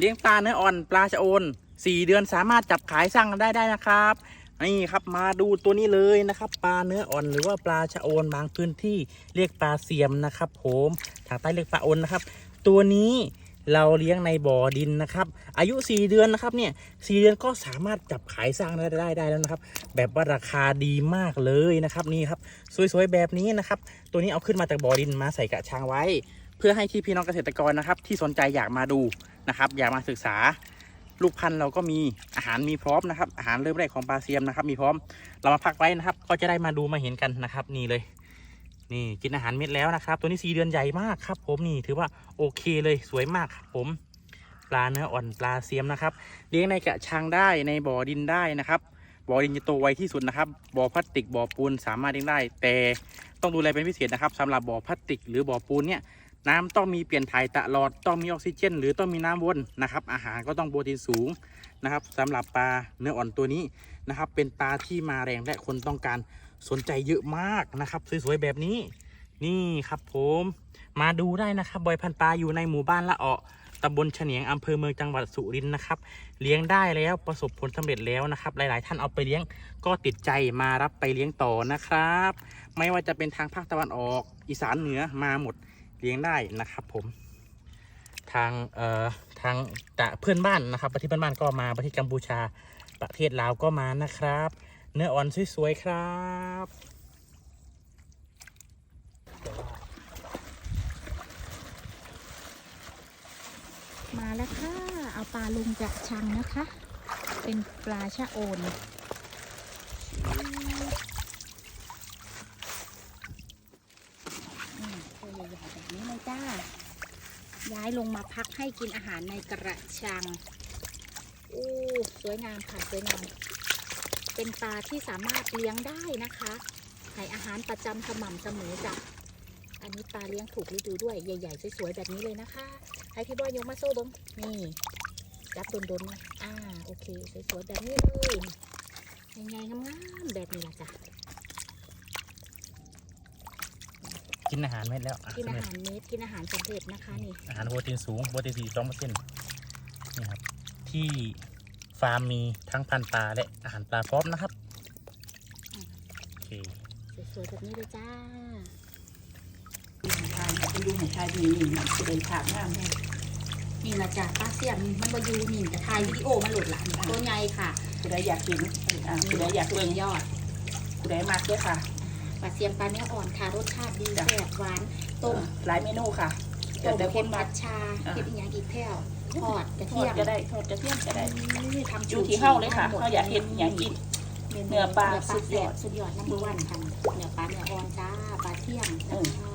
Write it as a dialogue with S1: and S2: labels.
S1: เลี้ยงปลาเนื้ออ่อนปลาชะโอนสี่เดือนสามารถจับขายสร้างได้ได้นะครับนี่ครับมาดูตัวนี้เลยนะครับปลาเนื้ออ่อนหรือว่าปลาชะโอนบางพื้นที่เรียกปลาเสียมนะครับผมทางใต้เรียกปลาโอนนะครับ ตัวนี้เราเลี้ยงในบ่อดินนะครับ อายุ 4 เดือนนะครับเนี่ยสเดือนก็สามารถจับขายสร้างได้ได้ได้แล้วนะครับ แบบว่าราคาดีมากเลยนะครับนี่ครับสวยๆแบบนี้นะครับ ตัวนี้เอาขึ้นมาจากบ่อดินมาใส่กระชังไว้ เพื่อให้ที่พี่น้องเกษตรกรนะครับ ที่สนใจอยากมาดู นะครับ อยากมาศึกษาลูกพันธุ์เราก็มีอาหารมีพร้อมนะครับ อาหารเริ่มแรกของปลาเซียมนะครับ มีพร้อมเรามาพักไว้นะครับ ก็จะได้มาดูมาเห็นกันนะครับ นี่เลย นี่กินอาหารเม็ดแล้วนะครับ ตัวนี้สีเดือนใหญ่มากครับ ผมนี่ถือว่าโอเคเลยสวยมากครับผมปลาเนื้ออ่อนปลาเซียมนะครับเลี้ยงในกระชังได้ในบ่อดินได้นะครับบ่อดินจะโตไวที่สุดนะครับบ่อพลาสติกบ่อปูนสามารถเลี้ยงได้ แต่ต้องดูแลเป็นพิเศษนะครับสำหรับบ่อพลาสติก หรือบ่อปูนเนี่ย น้ำต้องมีเปลี่ยนถ่ายตลอดต้องมีออกซิเจน หรือต้องมีน้ำวนนะครับ อาหารก็ต้องโปรตีนสูงนะครับสำหรับปลาเนื้ออ่อนตัวนี้นะครับ เป็นปลาที่มาแรงและคนต้องการสนใจเยอะมากนะครับสวยๆแบบนี้ นี่ครับผมมาดูได้นะครับบอยพันปลาอยู่ในหมู่บ้านละเอาะตำบลเฉนียงอำเภอเมืองจังหวัดสุรินทร์นะครับ เลี้ยงได้แล้วประสบผลสำเร็จแล้วนะครับ หลาย ๆ ท่านเอาไปเลี้ยงก็ติดใจมารับไปเลี้ยงต่อนะครับ ไม่ว่าจะเป็นทางภาคตะวันออกอีสานเหนือมาหมด เลี้ยงได้นะครับ ผม ทางเอ่อทางตะเพื่อนบ้านนะครับ ประเทศเพื่อนบ้านก็มาประเทศกัมพูชา ประเทศลาวก็มานะครับ เนื้ออ่อนสวยๆครับ
S2: มาแล้วค่ะ เอาปลาลุงจากชังนะคะ เป็นปลาชะโอนอืมตัวใหญ่ๆแบบนี้เลย จ้า ย้ายลงมาพักให้กินอาหารในกระชังโอ้สวยงามค่ะสวยงาม เป็นปลาที่สามารถเลี้ยงได้นะคะให้อาหารประจำสม่ำเสมอจ้ะอันนี้ปลาเลี้ยงถูกฤดูด้วยใหญ่ๆสวยๆแบบนี้เลยนะคะ ให้พี่บอยยกมาโซ่บงนี่จับโดนๆนะอ่าโอเคสวยๆแบบนี้เลยใหญ่ๆงามๆแบบนี้ละจ้ะ
S1: กินอาหารเม็ดแล้วอะ
S2: กินอา
S1: สำเร็จ
S2: หารเม็ดกินอาหารสำเร็จนะคะนี่
S1: อาหารโปรตีนสูงโปรตีนสี่สองเปอร์เซ็นต์นี่ครับที่ฟาร์มมีทั้งพันธุ์ปลาและอาหารปลาพร้อมนะครับโอเค
S2: สวยๆแบบนี้เลยจ้า
S3: ทานคุณดูเห็นชายดีนี่มันจะเป็นฉากงามแน่
S2: นี่ละจ้ะป้าเสียมมันบอยูนี่แต่ถ่ายวิดีโอมันหลุดละตัวใหญ่ค่ะ
S3: คุณได้อยากกินอ่าคุณได้อยาก
S2: สุ
S3: เบิ่ง
S2: ดยอด
S3: คุณได้มากด้วยค่ะ
S2: ปลาเสียมปลาเนื้ออ่อนค่ะ รสชาติดี
S3: จ้ะ
S2: แซ่บหวาน ต้ม
S3: หลายเมนูค่ะเดี๋
S2: ต้
S3: ยว
S2: ม
S3: แต่ค
S2: เผ็ด
S3: นมา
S2: ผัดชา
S3: อ่า
S2: เผ็ดอีกอย่างอีกแท่วทอดกระ
S3: ท
S2: เที
S3: อด
S2: ยม
S3: ก็ได้ทอดกระเทียมก็ได้
S2: นี่ทำ
S3: อยู่ที่เฮ้าเลยค่ะเขาอยากเห็นอยากกิน เนื้อปลาสุ
S2: สุ
S3: ด
S2: ด
S3: ย
S2: ย
S3: อ
S2: อ
S3: ด
S2: ดสุดยอดน้ำมันวันค่ะเนื้อปลาเนื้ออ่อนจ้าปลาเที่ยง
S3: อืม
S2: จ้า